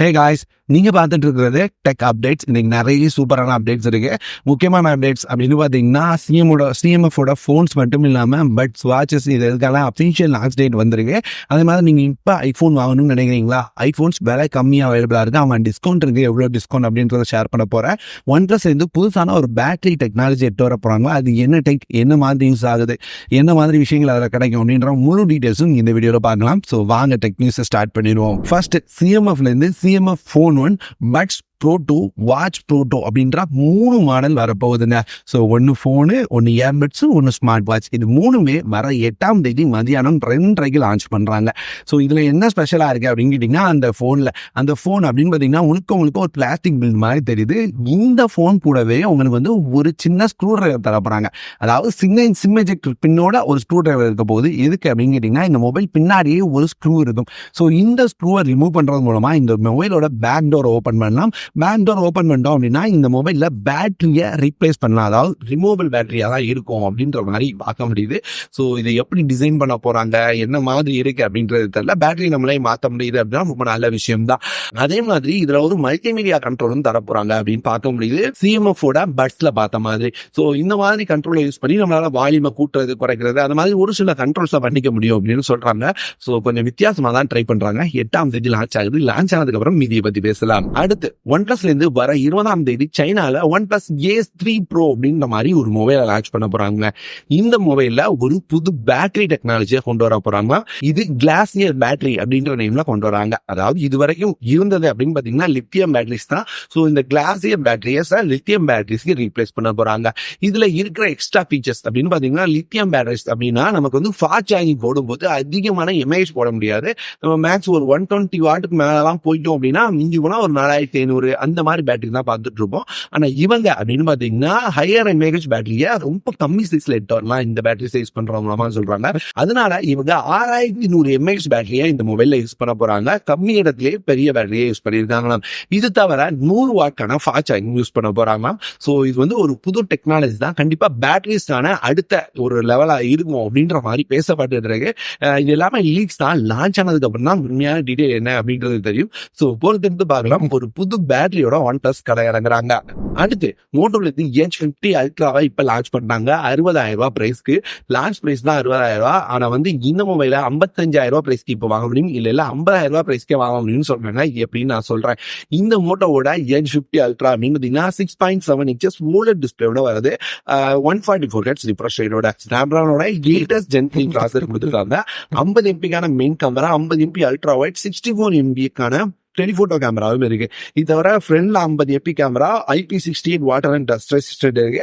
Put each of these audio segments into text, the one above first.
Hey guys நீங்கள் பார்த்துட்டு இருக்கிறது டெக் அப்டேட்ஸ் இன்றைக்கி நிறைய சூப்பரான அப்டேட்ஸ் இருக்குது முக்கியமான அப்டேட்ஸ் அப்படின்னு பார்த்தீங்கன்னா சிஎமோட சிஎம்எஃபோட ஃபோன்ஸ் மட்டும் இல்லாமல் பட்ஸ் வாட்சஸ் இது இதுக்கெல்லாம் அஃபிஷியல் லான்ச் டேட் வந்திருக்கு. அதே மாதிரி நீங்கள் இப்போ ஐஃபோன் வாங்கணும்னு நினைக்கிறீங்களா? ஐஃபோன்ஸ் விலை கம்மியாக அவைலபிளாக இருக்குது அவன் டிஸ்கவுண்ட் இருக்குது எவ்வளோ டிஸ்கவுண்ட் அப்படின்றத ஷேர் பண்ண போகிறேன் ஒன் ப்ளஸ் வந்து புதுசான ஒரு பேட்டரி டெக்னாலஜி எடுத்து வர போகிறாங்க அது என்ன டெக் என்ன மாதிரி யூஸ் ஆகுது என்ன மாதிரி விஷயங்கள் அதில் கிடைக்கும் அப்படின்ற முழு டீட்டெயில்ஸும் இந்த வீடியோவில் பார்க்கலாம். ஸோ வாங்க டெக் நியூஸை ஸ்டார்ட் பண்ணிடுவோம். First சிஎம்எஃப்லேருந்து CMF phone one buds pro two watch pro two அப்படின்ற மூணு மாடல் வரப்போகுதுங்க. ஸோ ஒன்று ஃபோனு ஒன்று இயர்பட்ஸு ஒன்று ஸ்மார்ட் வாட்ச் இது மூணுமே வர எட்டாம் தேதி மதியானம் ரெண்டரைக்கு லான்ச் பண்ணுறாங்க ஸோ இதில் என்ன ஸ்பெஷலாக இருக்குது அப்படின்னு கேட்டிங்கன்னா அந்த ஃபோனில் அந்த ஃபோன் அப்படின்னு பார்த்தீங்கன்னா உனக்கு உங்களுக்கு ஒரு பிளாஸ்டிக் பில் மாதிரி தெரியுது. இந்த ஃபோன் கூடவே உங்களுக்கு வந்து ஒரு சின்ன ஸ்க்ரூ டிரைவர் தர போகிறாங்க அதாவது சின்ன சிம் எஜெக்டர் பின்னோட ஒரு ஸ்க்ரூ டிரைவர் இருக்க போகுது. எதுக்கு அப்படின்னு கேட்டிங்கன்னா இந்த மொபைல் பின்னாடியே ஒரு ஸ்க்ரூ இருக்கும். ஸோ இந்த ஸ்க்ரூவை ரிமூவ் பண்ணுறது மூலமாக இந்த மொபைலோட பேக் டோர் ஓப்பன் பண்ணலாம். வேன் டோர் ஓப்பன் பண்ணிட்டோம் அப்படின்னா இந்த மொபைலில் பேட்டரியை ரீப்ளேஸ் பண்ணலாம். அதாவது ரிமூவபிள் பேட்டரியாக தான் இருக்கும் அப்படின்ற மாதிரி பார்க்க முடியுது. ஸோ இதை எப்படி டிசைன் பண்ண போகிறாங்க என்ன மாதிரி இருக்கு அப்படின்றது தெரியல. பேட்டரி நம்மளே மாற்ற முடியுது அப்படின்னா ரொம்ப நல்ல விஷயம் தான் அதே மாதிரி இதில் ஒரு மல்டிமீடியா கண்ட்ரோலும் தர போகிறாங்க அப்படின்னு பார்க்க முடியுது. சிஎம்எஃபோட பட்ஸில் பார்த்த மாதிரி. ஸோ இந்த மாதிரி கண்ட்ரோலை யூஸ் பண்ணி நம்மளால வால்யூமை கூட்டுறது குறைக்கிறது அந்த மாதிரி ஒரு சில கண்ட்ரோல்ஸை பண்ணிக்க முடியும் அப்படின்னு சொல்றாங்க. ஸோ கொஞ்சம் வித்தியாசமா தான் ட்ரை பண்றாங்க. எட்டாம் தேதி லான்ச் ஆகுது. லான்ச் ஆனதுக்கப்புறம் மீதியை பத்தி பேசலாம். அடுத்து ஒன் பிளஸ்ல இருந்து வர இருபதாம் தேதி சைனால OnePlus ace three pro அப்படின்ற மாதிரி ஒரு மொபைலை லான்ச் பண்ண போறாங்க. இந்த மொபைல்ல ஒரு புது பேட்டரி டெக்னாலஜியை கொண்டு வர போறாங்க. இது கிளாசியர் பேட்டரி அப்படின்ற நேம்ல கொண்டு வராங்க. அதாவது இது வரைக்கும் இருந்தது அப்படின்னு பாத்தீங்கன்னா லித்தியம் பேட்டரிஸ் தான். ஸோ இந்த கிளாசியர் பேட்டரிஸை லித்தியம் பேட்டரிஸ்க்கு ரீப்ளேஸ் பண்ண போறாங்க. இதுல இருக்கிற எக்ஸ்ட்ரா ஃபீச்சர்ஸ் அப்படின்னு பாத்தீங்கன்னா லித்தியம் பேட்டரிஸ் அப்படின்னா நமக்கு வந்து ஃபாஸ்ட் சார்ஜிங் போடும்போது அதிகமான எம்ஏஹெச் போட முடியாது. நம்ம மேக்ஸ் ஒரு ஒன் டுவெண்ட்டி வாட்டுக்கு மேலாம் போயிட்டோம் அப்படின்னா மிஞ்சி போனா ஒரு நாலாயிரத்தி ஐநூறு அந்த மாதிரி பேட்டரி தான் பார்த்துட்டு இருப்போம் ஆனா இவங்க அப்படின்னு பாத்தீங்கன்னா ஹையர் எம்ஏஹெச் பேட்டரியை ரொம்ப கம்மி சைஸ்ல எடுத்து வரலாம் இந்த பேட்டரி சைஸ் பண்றவங்க சொல்றாங்க. அதனால இவங்க ஆறாயிரத்தி நூறு எம்ஏஹெச் பேட்டரியை இந்த மொபைல்ல யூஸ் பண்ண போறாங்க. கம்மி இடத்துலயே பெரிய பேட்டரியை யூஸ் பண்ணியிருக்காங்களாம் இது தவிர நூறு வாட்கான ஃபாஸ்ட் சார்ஜிங் யூஸ் பண்ண போறாங்களாம் ஸோ இது வந்து ஒரு புது டெக்னாலஜி தான். கண்டிப்பா பேட்டரிஸ்க்கான அடுத்த ஒரு லெவலா இருக்கும் அப்படின்ற மாதிரி பேசப்பட்டு இருக்கு. இது எல்லாமே லீக்ஸ் தான். லான்ச் ஆனதுக்கு அப்புறம் தான் உண்மையான டீடைல் என்ன அப்படின்றது தெரியும். ஸோ பொறுத்திருந்து பார்க்கலாம். ஒரு புது பேட்டரியோட ஒன் பிளஸ் கடை இறங்குறாங்க. அடுத்து மோட்டோல இருந்து ஃபிஃப்டி பிப்டி அல்ட்ராவை இப்ப லான்ச் பண்ணாங்க அறுபதாயிரம் ரூபாய் பிரைஸ்க்கு லான்ச் பிரைஸ் தான் அறுபதாயிரம் ரூபாய். ஆனா வந்து இந்த மொபைல ஐம்பத்தஞ்சாயிரம் ரூபாய் பிரைஸ்க்கு இப்போ வாங்க முடியும். இல்ல இல்ல ஐம்பதாயிரம் ரூபாய் பிரைஸ்க்கே வாங்க முடியும்னு சொல்றாங்க. எப்படின்னு நான் சொல்றேன். இந்த மோட்டோவோட ஏஜ் பிப்டி அல்ட்ரா அப்படின்னு பாத்தீங்கன்னா சிக்ஸ் பாயிண்ட் செவன் இன்ச்சஸ் மூலர் டிஸ்பிளேயோட வருது. One forty four hertz refresh ரேட்டோட ஸ்னாப்டிராகனோட லேட்டஸ்ட் ஜென் ப்ராசர் கொடுத்துருக்காங்க. ஐம்பது எம்பிக்கான மெயின் கேமரா ஐம்பது MP ultra wide sixty four எம்பிக்கான telephoto கேமராவும் இருக்கு இது தவிர ஃப்ரண்ட்ல ஐம்பது MP camera IP sixty eight water and dust resisted இருக்கு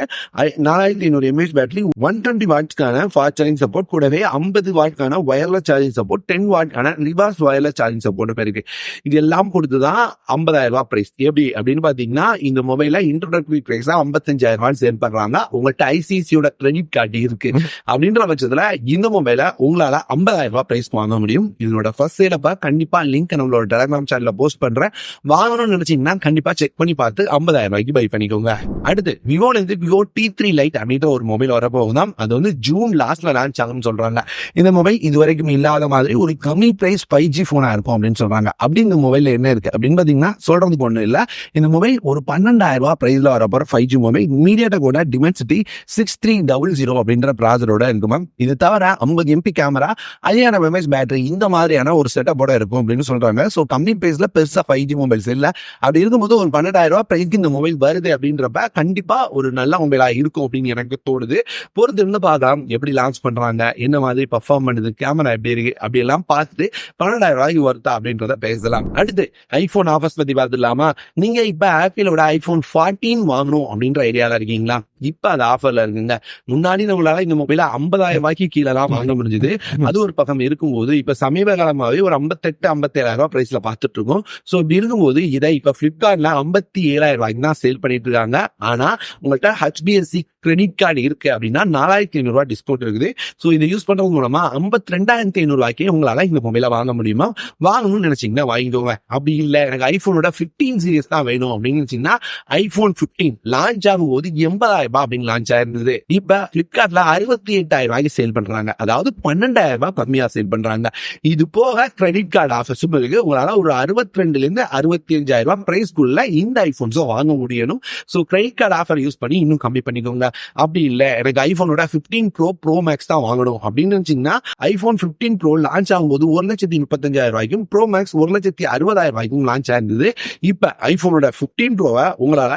நாலாயிரத்தி ஐநூறு எம்ஏஹெச் பேட்டரி ஒன் டுவெண்ட்டி வாட்ஸ்க்கான ஃபாஸ்ட் சார்ஜிங் சப்போர்ட் கூடவே ஐம்பது வாட்க்கான ஒயர்லெஸ் சார்ஜிங் சப்போர்ட் டென் வாட்க்கான ரிவர்ஸ் ஒயர்லெஸ் சார்ஜிங் சப்போர்ட் இருக்கு இது எல்லாம் கொடுத்து தான் ஐம்பதாயிரம் ரூபாய் பிரைஸ் எப்படி அப்படின்னு பாத்தீங்கன்னா இந்த மொபைல இன்ட்ரோடக்டரி பிரைஸ் தான் ஐம்பத்தஞ்சாயிரம் ரூபாய் சேல் பண்றாங்க உங்கள்கிட்ட ஐசிசியோட கிரெடிட் கார்டு இருக்கு அப்படின்ற பட்சத்துல இந்த மொபைல உங்களால ஐம்பதாயிரம் ரூபாய் பிரைஸ் வாங்க முடியும் இதனோட ஃபர்ஸ்ட் சேலப்ப கண்டிப்பா லிங்க் நம்மளோட டெலிகிராம் சேனல்ல போஸ்ட் பண்றேன். வாங்கணும்னு நினைச்சீங்கன்னா கண்டிப்பா செக் பண்ணி பார்த்து ஐம்பதாயிரம் ரூபாய்க்கு பை பண்ணிக்கோங்க. அடுத்து விவோல இருந்து விவோ டி த்ரீ லைட் அப்படின்ற ஒரு மொபைல் வரப்போகுதாம் அது வந்து ஜூன் லாஸ்ட்ல லான்ச் ஆகும்னு சொல்றாங்க. இந்த மொபைல் இது வரைக்கும் இல்லாத மாதிரி ஒரு கம்மி பிரைஸ் ஃபைவ் ஜி போனா இருக்கும் அப்படின்னு சொல்றாங்க. அப்படி இந்த மொபைல்ல என்ன இருக்கு? அப்படின்னு பாத்தீங்கன்னா சொல்றதுக்கு ஒண்ணு இல்ல. இந்த மொபைல் ஒரு பன்னெண்டாயிரம் ரூபாய் பிரைஸ்ல வரப்போற ஃபைவ் ஜி மொபைல் மீடியாட்ட கூட Dimensity six three double zero அப்படின்ற ப்ராசரோட மேம் இது தவிர ஐம்பது எம்பி கேமரா ஐயாயிரம் எம்எஸ் பேட்டரி இந்த மாதிரியான ஒரு செட்டப்போட இருக்கும் அப்படின்னு சொல்றாங்க. ஸோ கம்மி பிரைஸ்ல பெருசா ஃபைவ் ஜி மொபைல்ஸ் இல்ல. அப்படி இருக்கும்போது ஒரு பன்னெண்டாயிரம் ரூபாய் பிரைஸ்க்கு இந்த மொபைல் வருது அப்படின்றப்ப கண்டிப்பா ஒரு நல்ல மொபைலா இருக்கும் அப்படின்னு எனக்கு தோணுது. பொறுத்து இருந்து பார்க்கலாம். எப்படி லான்ச் பண்றாங்க? என்ன மாதிரி பர்ஃபார்ம் பண்ணுது? கேமரா எப்படி இருக்கு? அப்படி எல்லாம் பார்த்துட்டு பன்னெண்டாயிரம் ரூபாய்க்கு வருதா அப்படின்றத பேசலாம். அடுத்து ஐபோன் ஆஃபர்ஸ் பத்தி பார்த்துடலாமா? நீங்க இப்ப ஆப்பிளோட ஐபோன் 14 வாங்கணும் அப்படின்ற ஐடியால இருக்கீங்களா? இப்ப அது ஆஃபர்ல இருக்குங்க. முன்னாடி நம்மளால இந்த மொபைல ஐம்பதாயிரம் ரூபாய்க்கு கீழே தான் வாங்க முடிஞ்சது. அது ஒரு பக்கம் இருக்கும்போது இப்ப சமீப காலமாவே ஒரு ஐம்பத்தெட்டு ஐம்பத்தேழாயிரம் ரூபாய் பிரைஸ்ல பார்த்துட்டு இருக்கோம். ஸோ இப்படி இருக்கும்போது இதை இப்போ பிளிப்கார்ட்ல ஐம்பத்தி ஏழாயிரம் ரூபாய்க்கு தான் சேல் பண்ணிட்டு இருக்காங்க. ஆனா உங்கள்கிட்ட ஹெச்பிஎஸ்சி கிரெடிட் கார்டு இருக்கு அப்படின்னா நாலாயிரத்தி ஐநூறுரூவா டிஸ்கவுண்ட் இருக்குது. ஸோ இதை யூஸ் பண்றது மூலமா ஐம்பத்தி ரெண்டாயிரத்தி ஐநூறு ரூபாய்க்கு உங்களால இந்த மொபைலை வாங்க முடியுமா? வாங்கணும்னு நினைச்சீங்கன்னா வாங்கிக்கோங்க. அப்படி இல்லை எனக்கு ஐஃபோனோட ஃபிஃப்டீன் சீரியஸ் தான் வேணும் அப்படின்னு நினைச்சீங்கன்னா ஐஃபோன் ஃபிஃப்டீன் லான்ச் ஆகும்போது எண்பதாயிரம் ரூபாய் அப்படின்னு லான்ச் ஆயிருந்தது. இப்போ ஃப்ளிப்கார்ட்ல அறுபத்தி எட்டாயிரம் ரூபாய்க்கு சேல் பண்றாங்க. அதாவது பன்னெண்டாயிரம் ரூபாய் கம்மியாக சேல் பண்றாங்க. இது போக கிரெடிட் கார்டு ஆஃபர்ஸும் இருக்கு. உங்களால ஒரு அறுபத்தி அறுபத்தி ரெண்டுல இருந்து அறுபத்தி அஞ்சாயிரம் ரூபாய் பிரைஸ்க்குள்ள இந்த ஐபோன்ஸும் வாங்க முடியணும். So credit card offer use பண்ணி இன்னும் கம்மி பண்ணிக்கோங்க. அப்படி இல்லை. எனக்கு ஐபோனோட 15 ப்ரோ ப்ரோ மேக்ஸ் தான் வாங்கணும். அப்படின்னு நினைச்சீங்கன்னா ஐபோன் 15 ப்ரோ லான்ச் ஆகும்போது ஒரு லட்சத்தி முப்பத்தஞ்சாயிரம் ரூபாய்க்கும் ப்ரோ மேக்ஸ் ஒரு லட்சத்தி அறுபதாயிரம் ரூபாய்க்கும் லான்ச் ஆயிருந்தது. இப்போ ஐபோனோட 15 ப்ரோவை உங்களால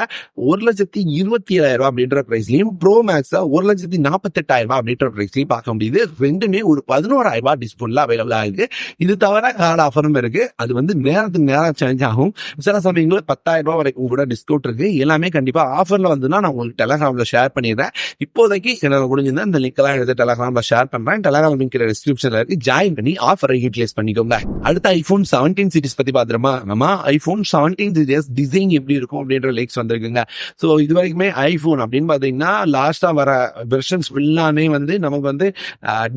ஒரு லட்சத்தி இருபத்தி ஏழாயிரம் ரூபாய் அப்படின்ற பிரைஸ்லையும் ப்ரோ மேக்ஸை ஒரு லட்சத்தி நாற்பத்தெட்டாயிரம் ரூபாய் அப்படின்ற பிரைஸ்லையும் பார்க்க முடியுது. ரெண்டுமே ஒரு பதினோராயிரம் ரூபாய் டிஸ்கவுண்ட்ல அவைலபிளாக இருக்கு. இது தவிர கார்டு ஆஃபரும் இருக்கு. அது வந்து நேரத்துக்கு நேரம் சேஞ்ச் ஆகும். சில சமயங்களில் பத்தாயிரம் ரூபாய் வரைக்கும் கூட டிஸ்கவுண்ட் இருக்கு. எல்லாமே கண்டிப்பா ஆஃபர்ல வந்துன்னா நான் உங்களுக்கு டெலகிராம்ல ஷேர் பண்ணிடுறேன். இப்போதைக்கு என்னால முடிஞ்சிருந்தா இந்த லிங்க் எல்லாம் எடுத்து டெலகிராம்ல ஷேர் பண்றேன். டெலகிராம் லிங்க் டிஸ்கிரிப்ஷன்ல இருக்கு. ஜாயின் பண்ணி ஆஃபரை யூட்டிலைஸ் பண்ணிக்கோங்க. அடுத்த ஐபோன் செவன்டீன் சீரிஸ் பத்தி பாத்துறோமா நம்ம ஐபோன் செவன்டீன் சீரிஸ் டிசைன் எப்படி இருக்கும் அப்படின்ற லைக்ஸ் வந்திருக்குங்க. ஸோ இது வரைக்குமே ஐபோன் அப்படின்னு பாத்தீங்கன்னா லாஸ்டா வர வெர்ஷன்ஸ் எல்லாமே வந்து நமக்கு வந்து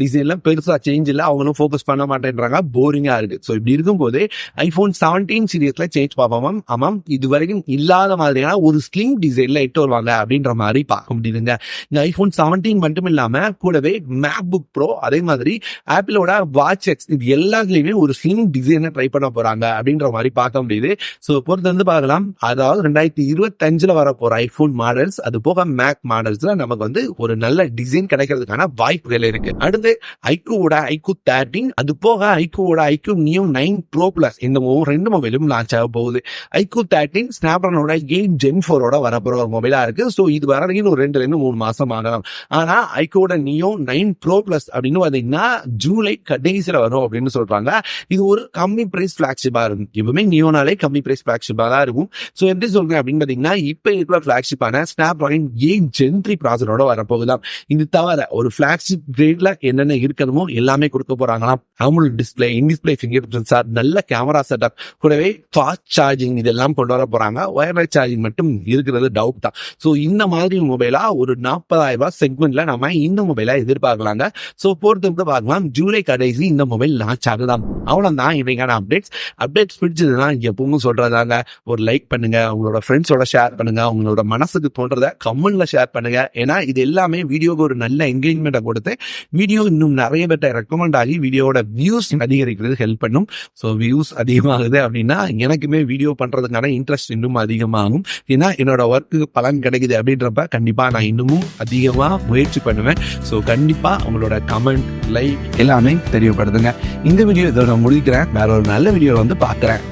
டிசைன்லாம் பெருசா சேஞ்ச் இல்லை. அவங்களும் ஃபோக்கஸ் பண்ண மாட்டேன்றாங்க. போரிங்கா இருக்கு. ஸோ இப்படி இருக்கும்போது ஐபோன் செவன்டீன் சீரியஸ்ல சேஞ்ச் பார்ப்போம். ஆமாம் இது வரைக்கும் இல்லாத மாதிரியான ஒரு ஸ்லிம் டிசைன்ல எட்டு வருவாங்க அப்படின்ற மாதிரி பார்க்க முடியுதுங்க. இந்த ஐபோன் செவன்டீன் மட்டும் இல்லாம கூடவே மேக் புக் ப்ரோ அதே மாதிரி ஆப்பிளோட வாட்ச் எக்ஸ் இது எல்லாத்துலயுமே ஒரு ஸ்லிம் டிசைனை ட்ரை பண்ண போறாங்க அப்படின்ற மாதிரி பார்க்க முடியுது. ஸோ பொறுத்து வந்து பார்க்கலாம். அதாவது ரெண்டாயிரத்தி இருபத்தஞ்சுல வர போற ஐபோன் மாடல்ஸ் அது போக மேக் மாடல்ஸ்ல நமக்கு வந்து ஒரு நல்ல டிசைன் கிடைக்கிறதுக்கான வாய்ப்புகள் இருக்கு. அடுத்து ஐக்கூவோட ஐக்கூ தேர்ட்டின் அது போக ஐக்கூவோட iQOO Neo nine pro plus இந்த ரெண்டு ரெண்டு மொபைலும் லான்ச் ஆக போகுது. ஐக்யூ தேர்ட்டின் ஸ்னாப்ட்ராகனோட எயிட் ஜென் ஃபோரோட வரப்போற ஒரு மொபைலா இருக்கு. ஸோ இது வரதுக்கு ஒரு ரெண்டுல இருந்து மூணு மாசம் ஆகலாம். ஆனா ஐக்கோட நியோ நைன் ப்ரோ பிளஸ் அப்படின்னு பார்த்தீங்கன்னா ஜூலை கடைசியில் வரும் அப்படின்னு சொல்றாங்க. இது ஒரு கம்மி பிரைஸ் பிளாக்ஷிப்பா இருக்கும். எப்பவுமே நியோனாலே கம்மி பிரைஸ் பிளாக்ஷிப்பா தான் இருக்கும். ஸோ எப்படி சொல்றேன் அப்படின்னு பார்த்தீங்கன்னா இப்போ இருக்கிற ஃபிளாக்ஷிப்பான ஸ்னாப் எயிட் ஜென் த்ரீ ப்ராசரோட வரப்போகுதாம். இது தவிர ஒரு ஃபிளாக்ஷிப் கிரேட்ல என்னென்ன இருக்கணுமோ எல்லாமே கொடுக்க போறாங்களாம். AMOLED display in display finger sensor நல்ல கேமரா செட்டப் கூடவே ஃபாஸ்ட் சார்ஜிங் இதெல்லாம் கொண்டு வர போறாங்க. ஒயர்லெஸ் சார்ஜிங் மட்டும் இருக்கிறது டவுட் தான். ஸோ இந்த மாதிரி மொபைலா ஒரு நாற்பதாயிரம் ரூபாய் செக்மெண்ட்ல நம்ம இந்த மொபைலா எதிர்பார்க்கலாங்க. ஸோ பொறுத்து வந்து பார்க்கலாம். ஜூலை கடைசி இந்த மொபைல் லான்ச் ஆகுதான் அவ்வளோதான் இன்றைக்கான அப்டேட்ஸ் அப்டேட்ஸ் பிடிச்சதுன்னா எப்பவும் சொல்றதாங்க. ஒரு லைக் பண்ணுங்க. உங்களோட ஃப்ரெண்ட்ஸோட ஷேர் பண்ணுங்க. உங்களோட மனசுக்கு தோன்றத கமெண்ட்ல ஷேர் பண்ணுங்க. ஏன்னா இது எல்லாமே வீடியோக்கு ஒரு நல்ல என்கேஜ்மெண்ட்டை கொடுத்து வீடியோ இன்னும் நிறைய பேர்ட்ட ரெக்கமெண்ட் ஆகி வீடியோட வியூஸ் அதிகரிக்கிறது ஹெல்ப் பண்ணும். ஸோ வியூஸ் அதிகமாகுது. அப்படின்னா எனக்குமே வீடியோ பண்றதுக்கான இன்ட்ரெஸ்ட் இன்னும் அதிகமாகும். ஏன்னா என்னோட ஒர்க்கு பலன் கிடைக்குது அப்படின்றப்ப கண்டிப்பா நான் இன்னமும் அதிகமா முயற்சி பண்ணுவேன். ஸோ கண்டிப்பா உங்களோட கமெண்ட் லைக் எல்லாமே தெரியப்படுத்துங்க. இந்த வீடியோ இதோட முடிக்கிறேன். வேற ஒரு நல்ல வீடியோ வந்து பார்க்குறேன்.